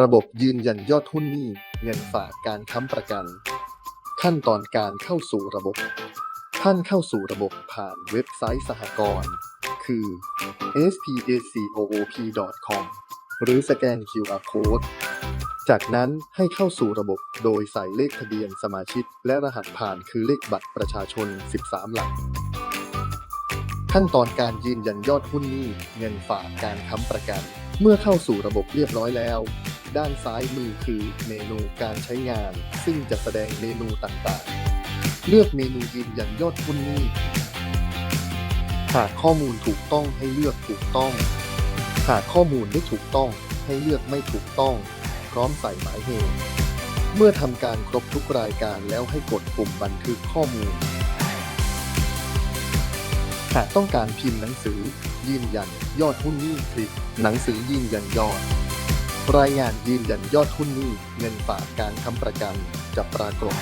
ระบบยืนยันยอดหุ้นหนี้ เงินฝากการค้ำประกัน ขั้นตอนการเข้าสู่ระบบ ท่านเข้าสู่ระบบผ่านเว็บไซต์สหกรณ์คือ spacoop.com หรือสแกน QR Code จากนั้นให้เข้าสู่ระบบโดยใส่เลขทะเบียนสมาชิก และรหัสผ่านคือเลขบัตรประชาชน 13 หลัก ขั้นตอนการยืนยันยอดหุ้นหนี้ เงินฝากการค้ำประกัน เมื่อเข้าสู่ระบบเรียบร้อยแล้ว ด้านซ้ายมือคือเมนูการใช้งาน ซึ่งจะแสดงเมนูต่างๆ เลือกเมนูยืนยันยอดหุ้นนี้ หากข้อมูลถูกต้องให้เลือกถูกต้อง หากข้อมูลไม่ถูกต้องให้เลือกไม่ถูกต้อง พร้อมใส่หมายเหตุเมื่อทำการครบทุกรายการแล้วให้กดปุ่มบันทึกข้อมูล หากต้องการพิมพ์หนังสือ ยืนยันยอดหุ้นนี้คลิกหนังสือยืนยันยอด รายงานยืนยันยอดหุ้นหนี้เงินฝากการค้ำประกันจะปรากฏ